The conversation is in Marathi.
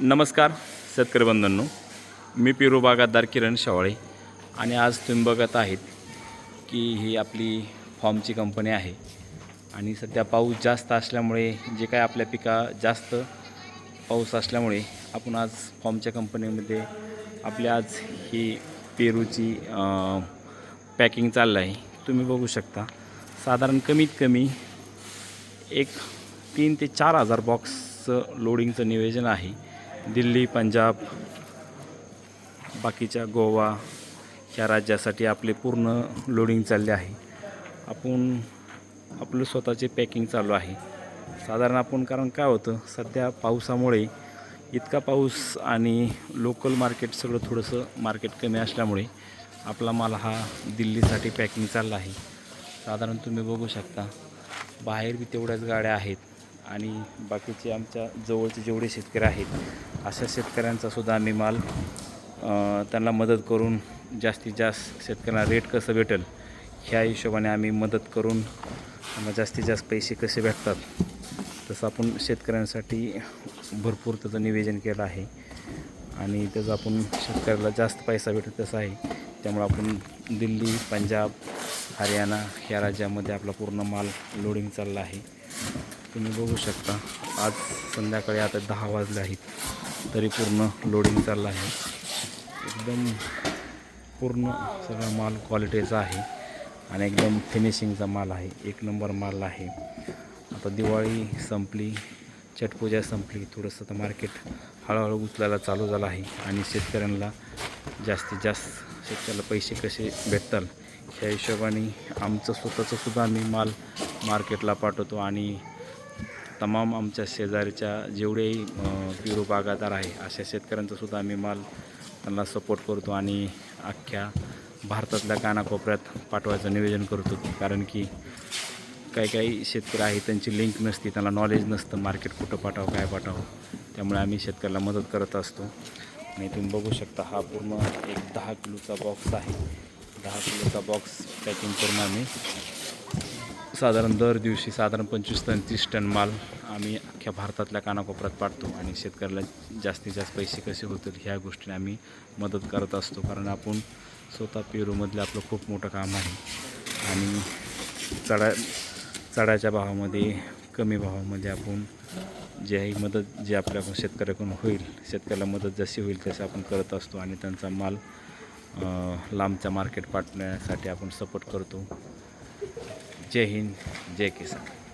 नमस्कार शेतकरी बंधूंनो. मी पिरू बागायतदार किरण शेवाळे. आणि आज तुम्ही बघत आहेत की ही आपली फॉर्मची कंपनी आहे. आणि सध्या पाऊस जास्त असल्यामुळे जे काय आपल्या पिका जास्त पाऊस असल्यामुळे आपण आज फॉर्मच्या कंपनीमध्ये आपली आज ही पेरूची पॅकिंग चाललं आहे. तुम्ही बघू शकता. साधारण कमीत कमी एक तीन ते चार हजार बॉक्सचं लोडिंगचं नियोजन आहे. दिल्ली पंजाब बाकीच्या गोवा ह्या राज्यासाठी आपले पूर्ण लोडिंग चालले आहे. आपण आपलं स्वतःचे पॅकिंग चालू आहे. साधारण आपण कारण काय होतं सध्या पावसामुळे इतका पाऊस आणि लोकल मार्केट सगळं थोडंसं मार्केट कमी असल्यामुळे आपला माल हा दिल्लीसाठी पॅकिंग चालला आहे. साधारण तुम्ही बघू शकता बाहेर बी तेवढ्याच गाड्या आहेत आणि बाकीचे आमच्या जवळचे जेवढे शेतकरी आहेत अशा शेतकऱ्यांचा सुद्धा आम्ही माल त्यांना मदत करून जास्तीत जास्त शेतकऱ्यांना रेट कसं भेटेल ह्या हिशोबाने आम्ही मदत करून जास्तीत जास्त पैसे कसे भेटतात तसं आपण शेतकऱ्यांसाठी भरपूर त्याचं नियोजन केलं आहे. आणि त्याचं आपण शेतकऱ्याला जास्त पैसा भेटत तसं आहे. त्यामुळं आपण दिल्ली पंजाब हरियाणा ह्या राज्यामध्ये आपला पूर्ण माल लोडिंग चालला आहे. तुम्ही बघू शकता. आज संध्याकाळी आता दहा वाजले आहेत. तरी पूर्ण लोडिंग चाललं आहे. एकदम पूर्ण सगळा माल क्वालिटीचा आहे. आणि एकदम फिनिशिंगचा माल आहे. एक नंबर माल आहे. आता दिवाळी संपली. छटपूजा संपली. थोडंसं तर मार्केट हळूहळू उचलायला चालू झालं आहे. आणि शेतकऱ्यांना जास्तीत जास्त शेतकऱ्याला पैसे कसे भेटतात ह्या हिशोबाने आमचं स्वतःचं सुद्धा आम्ही माल मार्केटला पाठवतो. आणि तमाम आमच्या शेजारच्या जेवढेही अ, पिरू आहे अशा शेतकऱ्यांचासुद्धा आम्ही माल त्यांना सपोर्ट करतो आणि अख्ख्या भारतातल्या कानाकोपऱ्यात पाठवायचं नियोजन करतो कारण की काही काही शेतकरी आहे त्यांची लिंक नसती त्यांना नॉलेज नसतं मार्केट कुठं पाठवं काय पाठवं त्यामुळे आम्ही शेतकऱ्याला मदत करत असतो. आणि तुम्ही बघू शकता हा पूर्ण एक दहा किलोचा बॉक्स आहे. दहा किलोचा बॉक्स पॅकिंग करून आम्ही साधारण दर दिवशी साधारण पंचवीस टन तीस टन माल आम्ही अख्ख्या भारतातल्या कानाकोपऱ्यात पाडतो आणि शेतकऱ्याला जास्तीत जास्त पैसे कसे होतील ह्या गोष्टीने आम्ही मदत करत असतो. कारण आपण स्वतः पेरूमधलं आपलं खूप मोठं काम आहे. आणि चढा चढाच्या भावामध्ये कमी भावामध्ये आपण जे आहे मदत जे आपल्या शेतकऱ्याकडून होईल शेतकऱ्याला मदत जशी होईल तशी आपण करत असतो आणि त्यांचा माल लांबच्या मार्केट पाठण्यासाठी आपण सपोर्ट करतो. जय हिंद जय किसान।